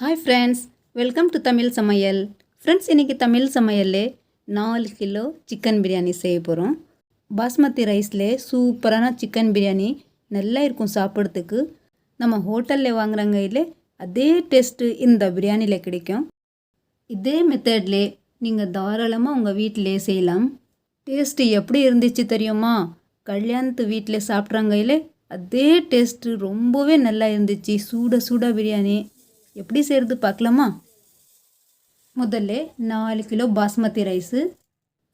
Hi friends welcome to Tamil சமையல் friends இன்றைக்கி தமிழ் சமையல்லே நாலு கிலோ சிக்கன் பிரியாணி செய்ய போகிறோம் பாஸ்மதி ரைஸ்லே சூப்பரான சிக்கன் பிரியாணி நல்லா இருக்கும் சாப்பிட்றதுக்கு. நம்ம ஹோட்டலில் வாங்குறாங்கயிலே அதே டேஸ்ட்டு இந்த பிரியாணியில் கிடைக்கும். இதே மெத்தட்லே நீங்கள் தாராளமாக உங்கள் வீட்டிலே செய்யலாம். டேஸ்ட்டு எப்படி இருந்துச்சு தெரியுமா? கல்யாணத்து வீட்டில் சாப்பிட்றாங்கயிலே அதே டேஸ்ட்டு ரொம்பவே நல்லா இருந்துச்சு. சூட சூடாக பிரியாணி. எப்படி செய்கிறது பார்க்கலாமா? முதல்ல நாலு கிலோ பாஸ்மதி ரைஸு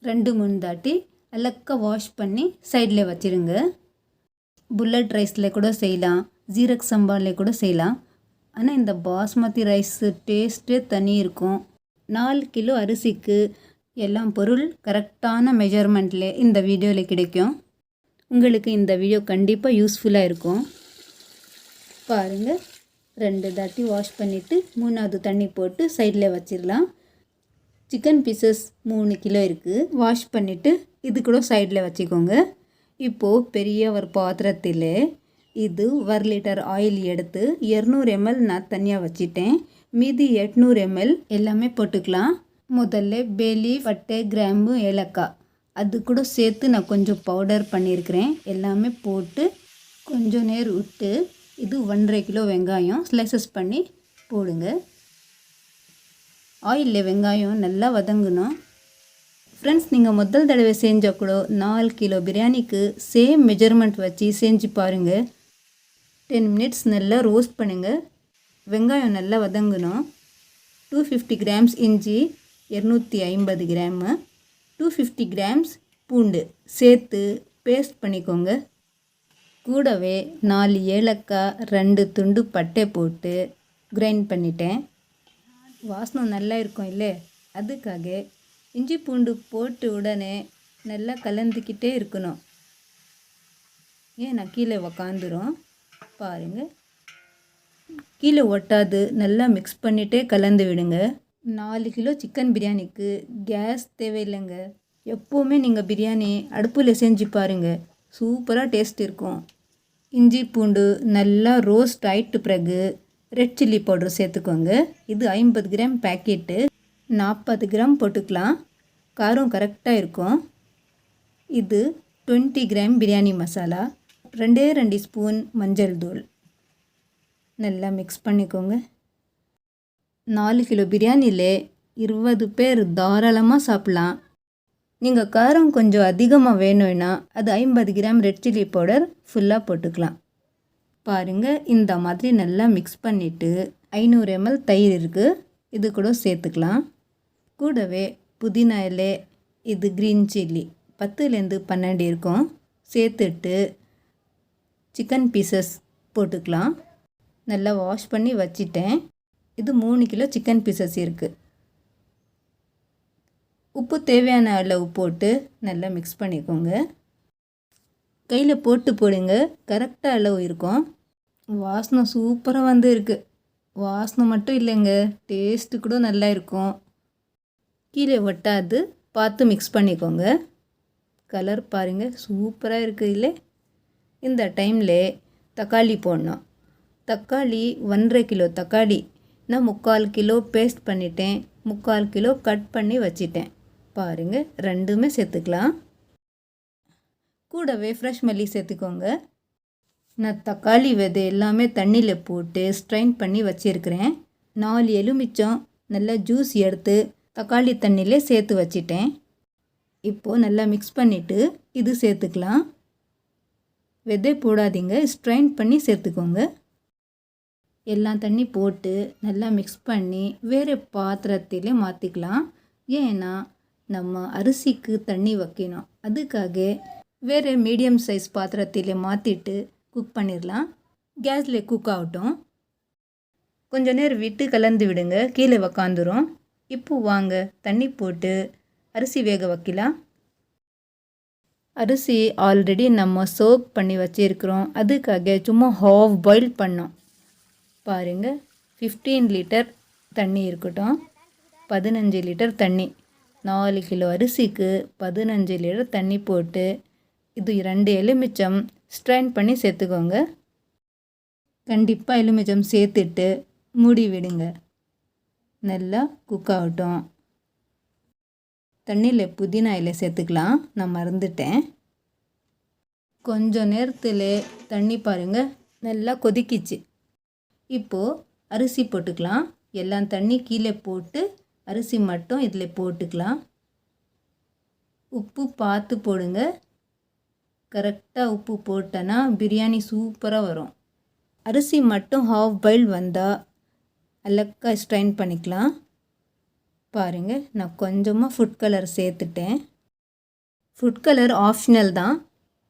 ரெண்டு மூணு தாட்டி அலக்க வாஷ் பண்ணி சைடில் வச்சிருங்க. புல்லட் ரைஸில் கூட செய்யலாம் ஜீரக் சம்பாவில் கூட செய்யலாம். ஆனால் இந்த பாஸ்மதி ரைஸு டேஸ்ட்டே தனி இருக்கும். நாலு கிலோ அரிசிக்கு எல்லாம் பொருள் கரெக்டான மெஜர்மெண்ட்டில் இந்த வீடியோவில் கிடைக்கும். உங்களுக்கு இந்த வீடியோ கண்டிப்பாக யூஸ்ஃபுல்லாக இருக்கும். பாருங்கள் ரெண்டு தாட்டி வாஷ் பண்ணிவிட்டு மூணாவது தண்ணி போட்டு சைடில் வச்சிடலாம். சிக்கன் பீசஸ் மூணு கிலோ இருக்குது வாஷ் பண்ணிவிட்டு இது கூட சைடில் வச்சுக்கோங்க. இப்போது பெரிய ஒரு பாத்திரத்தில் இது ஒரு லிட்டர் ஆயில் எடுத்து இரநூறு எம்எல் நான் தனியாக வச்சிட்டேன். மீதி எட்நூறு எம்எல் எல்லாமே போட்டுக்கலாம். முதல்ல பேலி பட்டை கிராம்பு ஏலக்காய். அது கூட சேர்த்து நான் கொஞ்சம் பவுடர் பண்ணியிருக்கிறேன் எல்லாமே போட்டு கொஞ்சம் நேரம் விட்டு இது ஒன்றரை கிலோ வெங்காயம் ஸ்லைசஸ் பண்ணி போடுங்க. ஆயிலில் வெங்காயம் நல்லா வதங்கணும். ஃப்ரெண்ட்ஸ் நீங்கள் முதல் தடவை செஞ்சால் கூட நாலு கிலோ பிரியாணிக்கு சேம் மெஜர்மெண்ட் வச்சு செஞ்சு பாருங்கள் டென் மினிட்ஸ் நல்லா ரோஸ்ட் பண்ணுங்கள் வெங்காயம் நல்லா வதங்கணும். டூ ஃபிஃப்டி கிராம்ஸ் இஞ்சி இரநூத்தி ஐம்பது கிராமு. டூ ஃபிஃப்டி கிராம்ஸ் பூண்டு. சேர்த்து பேஸ்ட் பண்ணிக்கோங்க. கூடவே நாலு ஏலக்காய் ரெண்டு துண்டு பட்டை போட்டு கிரைண்ட் பண்ணிட்டேன். வாசனை நல்லா இருக்கும் இல்லை? அதுக்காக இஞ்சி பூண்டு போட்டு உடனே நல்லா கலந்துக்கிட்டே இருக்கணும். ஏன் நான் கீழே உக்காந்துரும்? பாருங்கள் கீழே ஒட்டாது நல்லா மிக்ஸ் பண்ணிகிட்டே கலந்து விடுங்க. நாலு கிலோ சிக்கன் பிரியாணிக்கு கேஸ் தேவையில்லைங்க. எப்போவுமே நீங்கள் பிரியாணி அடுப்பில் செஞ்சு பாருங்கள் சூப்பராக டேஸ்ட் இருக்கும். இஞ்சி பூண்டு நல்லா ரோஸ்ட் ஆயிட்டு பிறகு ரெட் சில்லி பவுடர் சேர்த்துக்கோங்க. இது ஐம்பது கிராம் பேக்கெட்டு நாற்பது கிராம் போட்டுக்கலாம். காரம் கரெக்டாக இருக்கும். இது டுவெண்ட்டி கிராம் பிரியாணி மசாலா ரெண்டே ரெண்டு ஸ்பூன் மஞ்சள் தூள். நல்லா மிக்ஸ் பண்ணிக்கோங்க. நாலு கிலோ பிரியாணியில் இருபது பேர் தாராளமாக சாப்பிட்லாம். நீங்கள் காரம் கொஞ்சம் அதிகமாக வேணும்னா அது ஐம்பது கிராம் ரெட் சில்லி பவுடர் ஃபுல்லாக போட்டுக்கலாம். பாருங்கள் இந்த மாதிரி நல்லா மிக்ஸ் பண்ணிவிட்டு ஐநூறு எம்எல் தயிர் இருக்குது இது கூட சேர்த்துக்கலாம். கூடவே புதினா இலை இது க்ரீன் சில்லி பத்துலேருந்து பன்னெண்டு இருக்கும். சேர்த்துட்டு சிக்கன் பீசஸ் போட்டுக்கலாம். நல்லா வாஷ் பண்ணி வச்சிட்டேன். இது மூணு கிலோ சிக்கன் பீசஸ் இருக்குது உப்பு தேவையான அளவு போட்டு நல்லா மிக்ஸ் பண்ணிக்கோங்க. கையில் போட்டு போடுங்க. கரெக்டாக அளவு இருக்கும். வாசனை சூப்பராக வந்து இருக்குது வாசனை மட்டும் இல்லைங்க. டேஸ்ட்டு கூட நல்லா இருக்கும். கீழே ஒட்டாது. பார்த்து மிக்ஸ் பண்ணிக்கோங்க. கலர் பாருங்கள் சூப்பராக இருக்குது இல்லை? இந்த டைமில் தக்காளி போடணும். தக்காளி ஒன்றரை கிலோ தக்காளி. நான் முக்கால் கிலோ பேஸ்ட் பண்ணிட்டேன். முக்கால் கிலோ கட் பண்ணி வச்சிட்டேன். பாருங்கள் ரெண்டுமே சேர்த்துக்கலாம். கூடவே ஃப்ரெஷ் மல்லி சேர்த்துக்கோங்க. நான் தக்காளி விதை எல்லாமே தண்ணியில் போட்டு ஸ்ட்ரைன் பண்ணி வச்சுருக்கிறேன். நாலு எலுமிச்சம் நல்லா ஜூஸ் எடுத்து தக்காளி தண்ணியில் சேர்த்து வச்சிட்டேன். இப்போது நல்லா மிக்ஸ் பண்ணிவிட்டு இது சேர்த்துக்கலாம். விதை போடாதீங்க ஸ்ட்ரைன் பண்ணி சேர்த்துக்கோங்க. எல்லாம் தண்ணி போட்டு நல்லா மிக்ஸ் பண்ணி வேறு பாத்திரத்திலே மாற்றிக்கலாம் ஏன்னா நம்ம அரிசிக்கு தண்ணி வைக்கணும். அதுக்காக வேறு மீடியம் சைஸ் பாத்திரத்தில் மாற்றிட்டு குக் பண்ணிடலாம். கேஸில் குக் ஆகட்டும். கொஞ்ச நேரம் விட்டு கலந்து விடுங்க. கீழே உக்காந்துரும். இப்போ வாங்க தண்ணி போட்டு அரிசி வேக வைக்கலாம். அரிசி ஆல்ரெடி நம்ம சோக் பண்ணி வச்சுருக்கிறோம். அதுக்காக சும்மா ஹாஃப் பாயில் பண்ணோம். பாருங்கள் ஃபிஃப்டீன் லிட்டர் தண்ணி இருக்கட்டும். பதினஞ்சு லிட்டர் தண்ணி. நாலு கிலோ அரிசிக்கு பதினஞ்சு லிட்டர் தண்ணி போட்டு இது ரெண்டு எலுமிச்சம் ஸ்ட்ரைன் பண்ணி சேர்த்துக்கோங்க. கண்டிப்பாக எலுமிச்சம் சேர்த்துட்டு மூடி விடுங்க. நல்லா குக் ஆகட்டும். தண்ணியில் புதினா இலை சேர்த்துக்கலாம். நான் மறந்துட்டேன். கொஞ்சம் நேரத்தில் தண்ணி பாருங்கள் நல்லா கொதிக்கிச்சு. இப்போது அரிசி போட்டுக்கலாம். எல்லாம் தண்ணி கீழே போட்டு அரிசி மட்டும் இதில் போட்டுக்கலாம். உப்பு பார்த்து போடுங்க. கரெக்டாக உப்பு போட்டேன்னா பிரியாணி சூப்பராக வரும். அரிசி மட்டும் ஹாஃப் பாயில் வந்தால் அலக்கா ஸ்ட்ரைன் பண்ணிக்கலாம். பாருங்கள் நான் கொஞ்சமாக ஃபுட் கலர் சேர்த்துட்டேன். ஃபுட் கலர் ஆப்ஷனல் தான்.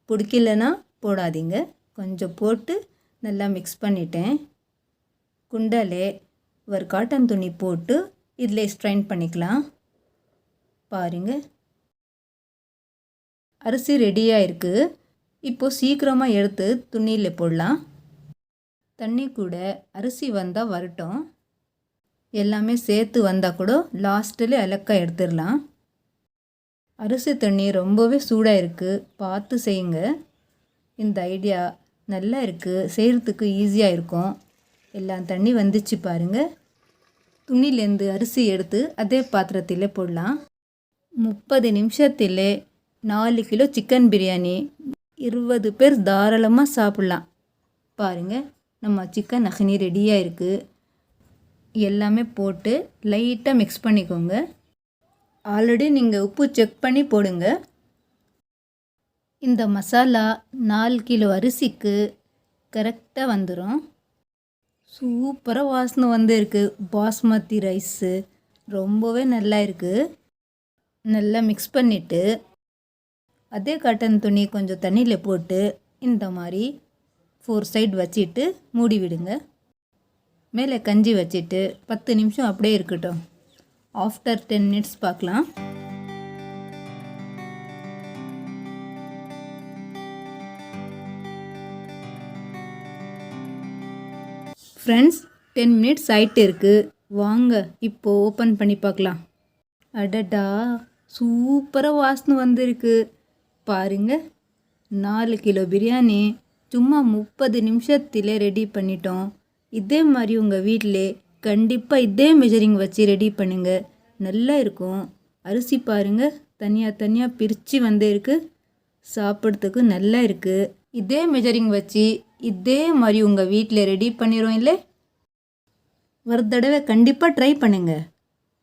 பிடிக்கலனா போடாதீங்க. கொஞ்சம் போட்டு நல்லா மிக்ஸ் பண்ணிட்டேன். குண்டலே ஒரு காட்டன் துணி போட்டு இதில் ஸ்ட்ரைன் பண்ணிக்கலாம். பாருங்கள் அரிசி ரெடியாக இருக்குது இப்போது சீக்கிரமாக எடுத்து துணியில் போடலாம். தண்ணி கூட அரிசி வந்தால் வரட்டும். எல்லாமே சேர்த்து வந்தால் கூட லாஸ்ட்டில் அலக்கா எடுத்துடலாம். அரிசி தண்ணி ரொம்பவே சூடாக இருக்குது பார்த்து செய்யுங்க. இந்த ஐடியா நல்லா இருக்குது செய்கிறதுக்கு ஈஸியாக இருக்கும். எல்லாம் தண்ணி வந்துச்சு பாருங்கள் துணிலேருந்து அரிசி எடுத்து அதே பாத்திரத்தில் போடலாம். முப்பது நிமிஷத்தில் நாலு கிலோ சிக்கன் பிரியாணி இருபது பேர் தாராளமாக சாப்பிட்லாம். பாருங்கள் நம்ம சிக்கன் அகனி ரெடியாக இருக்குது எல்லாமே போட்டு லைட்டாக மிக்ஸ் பண்ணிக்கோங்க. ஆல்ரெடி நீங்கள் உப்பு செக் பண்ணி போடுங்க. இந்த மசாலா நாலு கிலோ அரிசிக்கு கரெக்டாக வந்துடும் சூப்பராக வாசனை வந்து இருக்குது பாஸ்மதி ரைஸு ரொம்பவே நல்லா இருக்குது நல்லா மிக்ஸ் பண்ணிவிட்டு அதே காட்டன் துணி கொஞ்சம் தண்ணியில் போட்டு இந்த மாதிரி ஃபோர் சைடு வச்சுட்டு மூடி விடுங்க. மேலே கஞ்சி வச்சுட்டு பத்து நிமிஷம் அப்படியே இருக்கட்டும். ஆஃப்டர் டென் மினிட்ஸ் பார்க்கலாம். ஃப்ரெண்ட்ஸ் டென் மினிட்ஸ் ஆயிட்டு இருக்குது வாங்க இப்போது ஓப்பன் பண்ணி பார்க்கலாம். அடடா சூப்பராக வாசனை வந்திருக்கு. பாருங்க நாலு கிலோ பிரியாணி சும்மா முப்பது நிமிஷத்தில் ரெடி பண்ணிட்டோம். இதே மாதிரி உங்கள் வீட்டில் கண்டிப்பாக இதே மெஷரிங் வச்சு ரெடி பண்ணுங்க. நல்லா இருக்கும். அரிசி பாருங்க தனியாக தனியாக பிரித்து வந்திருக்கு. சாப்பிட்றதுக்கு நல்லா இருக்குது இதே மெஷரிங் வச்சு இதே மாதிரி உங்கள் வீட்டில் ரெடி பண்ணிடுவோம் இல்லை? ஒரு தடவை கண்டிப்பாக ட்ரை பண்ணுங்க.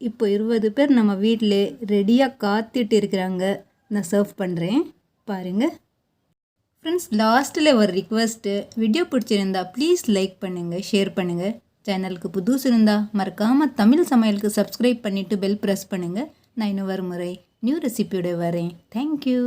இப்போ இருபது பேர் நம்ம வீட்டில் ரெடியாக காத்துட்டு இருக்கிறாங்க. நான் சர்வ் பண்ணுறேன் பாருங்கள் ஃப்ரெண்ட்ஸ் லாஸ்ட்டில் ஒரு ரிக்வெஸ்ட்டு வீடியோ பிடிச்சிருந்தா ப்ளீஸ் லைக் பண்ணுங்கள் ஷேர் பண்ணுங்கள் சேனலுக்கு புதுசு இருந்தால் மறக்காமல் தமிழ் சமையலுக்கு சப்ஸ்கிரைப் பண்ணிவிட்டு பெல் ப்ரெஸ் பண்ணுங்கள் நான் இன்னும் வரும் முறை நியூ ரெசிபியோட வரேன். தேங்க்யூ